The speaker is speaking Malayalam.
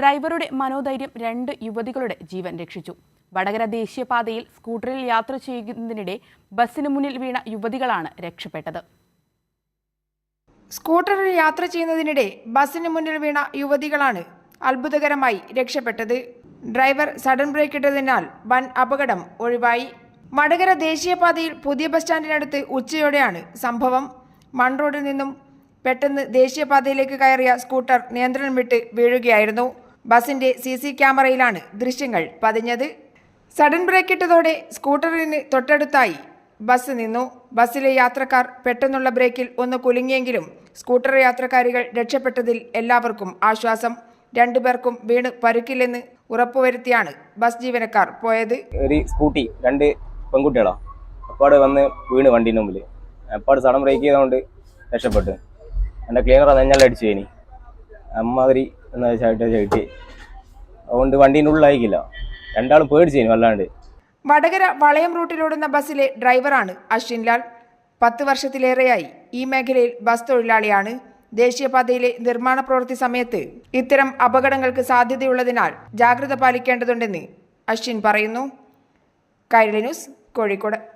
ഡ്രൈവറുടെ മനോധൈര്യം രണ്ട് യുവതികളുടെ ജീവൻ രക്ഷിച്ചു. വടകര ദേശീയപാതയിൽ സ്കൂട്ടറിൽ യാത്ര ചെയ്യുന്നതിനിടെ ബസ്സിന് മുന്നിൽ വീണ യുവതികളാണ് രക്ഷപ്പെട്ടത്. സ്കൂട്ടറിൽ യാത്ര ചെയ്യുന്നതിനിടെ ബസ്സിന് മുന്നിൽ വീണ യുവതികളാണ് അത്ഭുതകരമായി രക്ഷപ്പെട്ടത്. ഡ്രൈവർ സഡൻ ബ്രേക്ക് ഇട്ടതിനാൽ വൻ അപകടം ഒഴിവായി. വടകര ദേശീയപാതയിൽ പുതിയ ബസ് സ്റ്റാൻഡിനടുത്ത് ഉച്ചയോടെയാണ് സംഭവം. മൺറോഡിൽ നിന്നും പെട്ടെന്ന് ദേശീയപാതയിലേക്ക് കയറിയ സ്കൂട്ടർ നിയന്ത്രണം വിട്ട് വീഴുകയായിരുന്നു. ബസിന്റെ സി സി ക്യാമറയിലാണ് ദൃശ്യങ്ങൾ പതിഞ്ഞത്. സഡൻ ബ്രേക്ക് ഇട്ടതോടെ സ്കൂട്ടറിന് തൊട്ടടുത്തായി ബസ് നിന്നു. ബസ്സിലെ യാത്രക്കാർ പെട്ടെന്നുള്ള ബ്രേക്കിൽ ഒന്ന് കുലുങ്ങിയെങ്കിലും സ്കൂട്ടർ യാത്രക്കാരികൾ രക്ഷപ്പെട്ടതിൽ എല്ലാവർക്കും ആശ്വാസം. രണ്ടുപേർക്കും വീണ് പരുക്കില്ലെന്ന് ഉറപ്പുവരുത്തിയാണ് ബസ് ജീവനക്കാർ പോയത്. ഒരു സ്കൂട്ടി രണ്ട് പെൺകുട്ടികളാ. അപ്പാട് വന്ന് വീണ് വണ്ടീന്റെ മുമ്പിൽ അപ്പാട് സഡൻ ബ്രേക്ക് ചെയ്തുകൊണ്ട് രക്ഷപ്പെട്ടു. എന്റെ ക്ലീനർ നെഞ്ഞല്ലടിച്ചു ഇനി അമ്മാതിരി എന്നാ ചവിട്ടി ചവിട്ടി. അതുകൊണ്ട് വണ്ടീന്റെ ഉള്ളിലായിക്കില്ല. രണ്ടാളും പേടിച്ചേനി വല്ലാണ്ട് വടകര വളയം റൂട്ടിലോടുന്ന ബസ്സിലെ ഡ്രൈവറാണ് അശ്വിൻലാൽ. പത്ത് വർഷത്തിലേറെയായി ഈ മേഖലയിൽ ബസ് തൊഴിലാളിയാണ്. ദേശീയപാതയിലെ നിർമ്മാണ പ്രവൃത്തി സമയത്ത് ഇത്തരം അപകടങ്ങൾക്ക് സാധ്യതയുള്ളതിനാൽ ജാഗ്രത പാലിക്കേണ്ടതുണ്ടെന്ന് അശ്വിൻ പറയുന്നു. കൈരളി ന്യൂസ് കോഴിക്കോട്.